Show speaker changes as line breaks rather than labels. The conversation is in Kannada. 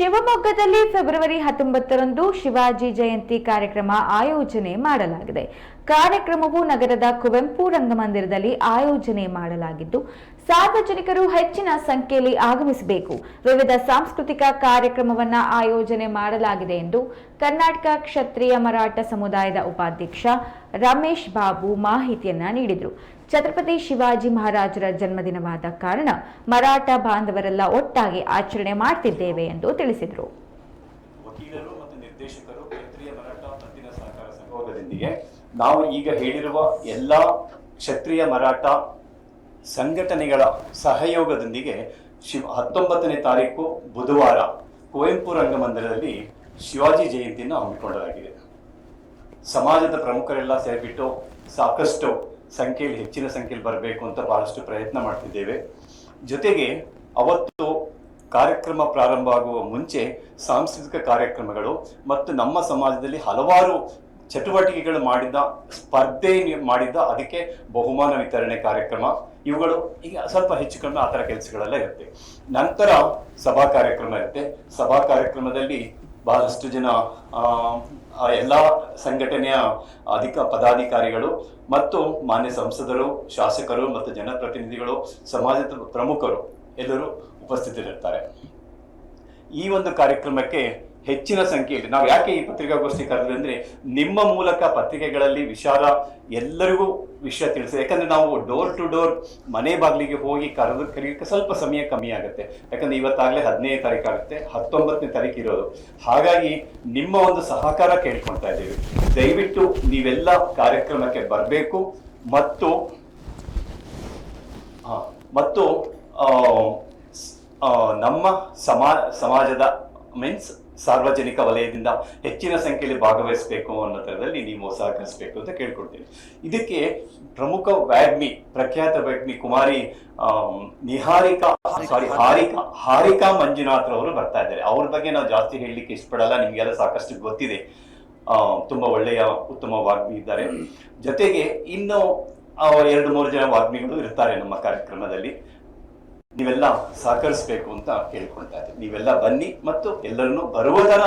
ಶಿವಮೊಗ್ಗದಲ್ಲಿ ಫೆಬ್ರವರಿ ಹತ್ತೊಂಬತ್ತರಂದು ಶಿವಾಜಿ ಜಯಂತಿ ಕಾರ್ಯಕ್ರಮ ಆಯೋಜನೆ ಮಾಡಲಾಗಿದೆ. ಕಾರ್ಯಕ್ರಮವು ನಗರದ ಕುವೆಂಪು ರಂಗಮಂದಿರದಲ್ಲಿ ಆಯೋಜನೆ ಮಾಡಲಾಗಿದ್ದು, ಸಾರ್ವಜನಿಕರು ಹೆಚ್ಚಿನ ಸಂಖ್ಯೆಯಲ್ಲಿ ಆಗಮಿಸಬೇಕು. ವಿವಿಧ ಸಾಂಸ್ಕೃತಿಕ ಕಾರ್ಯಕ್ರಮವನ್ನ ಆಯೋಜನೆ ಮಾಡಲಾಗಿದೆ ಎಂದು ಕರ್ನಾಟಕ ಕ್ಷತ್ರಿಯ ಮರಾಠ ಸಮುದಾಯದ ಉಪಾಧ್ಯಕ್ಷ ರಮೇಶ್ ಬಾಬು ಮಾಹಿತಿಯನ್ನ ನೀಡಿದರು. ಛತ್ರಪತಿ ಶಿವಾಜಿ ಮಹಾರಾಜರ ಜನ್ಮದಿನವಾದ ಕಾರಣ ಮರಾಠ ಬಾಂಧವರೆಲ್ಲ ಒಟ್ಟಾಗಿ ಆಚರಣೆ ಮಾಡ್ತಿದ್ದೇವೆ ಎಂದು ತಿಳಿಸಿದರು.
ನಾವು ಈಗ ಹೇಳಿರುವ ಎಲ್ಲ ಕ್ಷತ್ರಿಯ ಮರಾಠ ಸಂಘಟನೆಗಳ ಸಹಯೋಗದೊಂದಿಗೆ ಶಿವ ಹತ್ತೊಂಬತ್ತನೇ ತಾರೀಕು ಬುಧವಾರ ಕುವೆಂಪು ರಂಗಮಂದಿರದಲ್ಲಿ ಶಿವಾಜಿ ಜಯಂತಿಯನ್ನು ಹಮ್ಮಿಕೊಳ್ಳಲಾಗಿದೆ. ಸಮಾಜದ ಪ್ರಮುಖರೆಲ್ಲ ಸೇರಿಬಿಟ್ಟು ಸಾಕಷ್ಟು ಸಂಖ್ಯೆಯಲ್ಲಿ, ಹೆಚ್ಚಿನ ಸಂಖ್ಯೆಯಲ್ಲಿ ಬರಬೇಕು ಅಂತ ಬಹಳಷ್ಟು ಪ್ರಯತ್ನ ಮಾಡ್ತಿದ್ದೇವೆ. ಜೊತೆಗೆ ಅವತ್ತು ಕಾರ್ಯಕ್ರಮ ಪ್ರಾರಂಭ ಆಗುವ ಮುಂಚೆ ಸಾಂಸ್ಕೃತಿಕ ಕಾರ್ಯಕ್ರಮಗಳು ಮತ್ತು ನಮ್ಮ ಸಮಾಜದಲ್ಲಿ ಹಲವಾರು ಚಟುವಟಿಕೆಗಳು ಮಾಡಿದ್ದ ಸ್ಪರ್ಧೆ ಮಾಡಿದ್ದ ಅದಕ್ಕೆ ಬಹುಮಾನ ವಿತರಣೆ ಕಾರ್ಯಕ್ರಮ. ಇವುಗಳು ಈಗ ಸ್ವಲ್ಪ ಹೆಚ್ಚು ಕಡಿಮೆ ಆ ಥರ ಕೆಲಸಗಳೆಲ್ಲ ಇರುತ್ತೆ. ನಂತರ ಸಭಾ ಕಾರ್ಯಕ್ರಮ ಇರುತ್ತೆ. ಸಭಾ ಕಾರ್ಯಕ್ರಮದಲ್ಲಿ ಬಹಳಷ್ಟು ಜನ ಎಲ್ಲ ಸಂಘಟನೆಯ ಅಧಿಕ ಪದಾಧಿಕಾರಿಗಳು ಮತ್ತು ಮಾನ್ಯ ಸಂಸದರು, ಶಾಸಕರು ಮತ್ತು ಜನಪ್ರತಿನಿಧಿಗಳು, ಸಮಾಜದ ಪ್ರಮುಖರು ಎಲ್ಲರೂ ಉಪಸ್ಥಿತರಿರ್ತಾರೆ. ಈ ಒಂದು ಕಾರ್ಯಕ್ರಮಕ್ಕೆ ಹೆಚ್ಚಿನ ಸಂಖ್ಯೆಯಲ್ಲಿ ನಾವು ಯಾಕೆ ಈ ಪತ್ರಿಕಾಗೋಷ್ಠಿ ಕರೆದ್ರೆ ಅಂದ್ರೆ ನಿಮ್ಮ ಮೂಲಕ ಪತ್ರಿಕೆಗಳಲ್ಲಿ ವಿಷಾದ ಎಲ್ಲರಿಗೂ ವಿಷಯ ತಿಳಿಸಿದೆ ಯಾಕಂದ್ರೆ ನಾವು ಡೋರ್ ಟು ಡೋರ್ ಮನೆ ಬಾಗಿಲಿಗೆ ಹೋಗಿ ಕರೆದು ಕರೆಯೋಕ್ಕೆ ಸ್ವಲ್ಪ ಸಮಯ ಕಮ್ಮಿ ಆಗುತ್ತೆ. ಯಾಕಂದ್ರೆ ಇವತ್ತಾಗಲೇ ಹದಿನೈದು ತಾರೀಕು ಆಗುತ್ತೆ. ಹತ್ತೊಂಬತ್ತನೇ ತಾರೀಕು ಇರೋದು. ಹಾಗಾಗಿ ನಿಮ್ಮ ಒಂದು ಸಹಕಾರ ಕೇಳ್ಕೊಳ್ತಾ ಇದ್ದೀವಿ. ದಯವಿಟ್ಟು ನೀವೆಲ್ಲ ಕಾರ್ಯಕ್ರಮಕ್ಕೆ ಬರಬೇಕು. ಮತ್ತು ಮತ್ತು ನಮ್ಮ ಸಮಾ, ಸಮಾಜದ, ಮೀನ್ಸ್ ಸಾರ್ವಜನಿಕ ವಲಯದಿಂದ ಹೆಚ್ಚಿನ ಸಂಖ್ಯೆಯಲ್ಲಿ ಭಾಗವಹಿಸಬೇಕು ಅನ್ನೋ ಥರದಲ್ಲಿ ನೀವು ಸಹಕರಿಸಬೇಕು ಅಂತ ಕೇಳ್ಕೊಡ್ತೀನಿ ಇದಕ್ಕೆ ಪ್ರಮುಖ ವ್ಯಾಗ್ಮಿ, ಪ್ರಖ್ಯಾತ ವ್ಯಾಗ್ಮಿ ಕುಮಾರಿ ನಿಹಾರಿಕಾ ಸಾರಿ ಹಾರಿಕಾ ಹಾರಿಕಾ ಮಂಜುನಾಥ್ ಅವರು ಬರ್ತಾ ಇದ್ದಾರೆ. ಅವ್ರ ಬಗ್ಗೆ ನಾವು ಜಾಸ್ತಿ ಹೇಳಲಿಕ್ಕೆ ಇಷ್ಟಪಡಲ್ಲ, ನಿಮಗೆಲ್ಲ ಸಾಕಷ್ಟು ಗೊತ್ತಿದೆ. ತುಂಬಾ ಒಳ್ಳೆಯ ಉತ್ತಮ ವಾಗ್ಮಿ ಇದ್ದಾರೆ. ಜೊತೆಗೆ ಇನ್ನು ಎರಡು, ಮೂರು ಜನ ವಾಗ್ಮಿಗಳು ಇರ್ತಾರೆ ನಮ್ಮ ಕಾರ್ಯಕ್ರಮದಲ್ಲಿ. ನೀವೆಲ್ಲ ಸಹಕರಿಸಬೇಕು ಅಂತ ಕೇಳ್ಕೊಳ್ತಾ ಇದ್ದೀನಿ. ನೀವೆಲ್ಲ ಬನ್ನಿ ಮತ್ತು ಎಲ್ಲರನ್ನು ಬರುವುದರ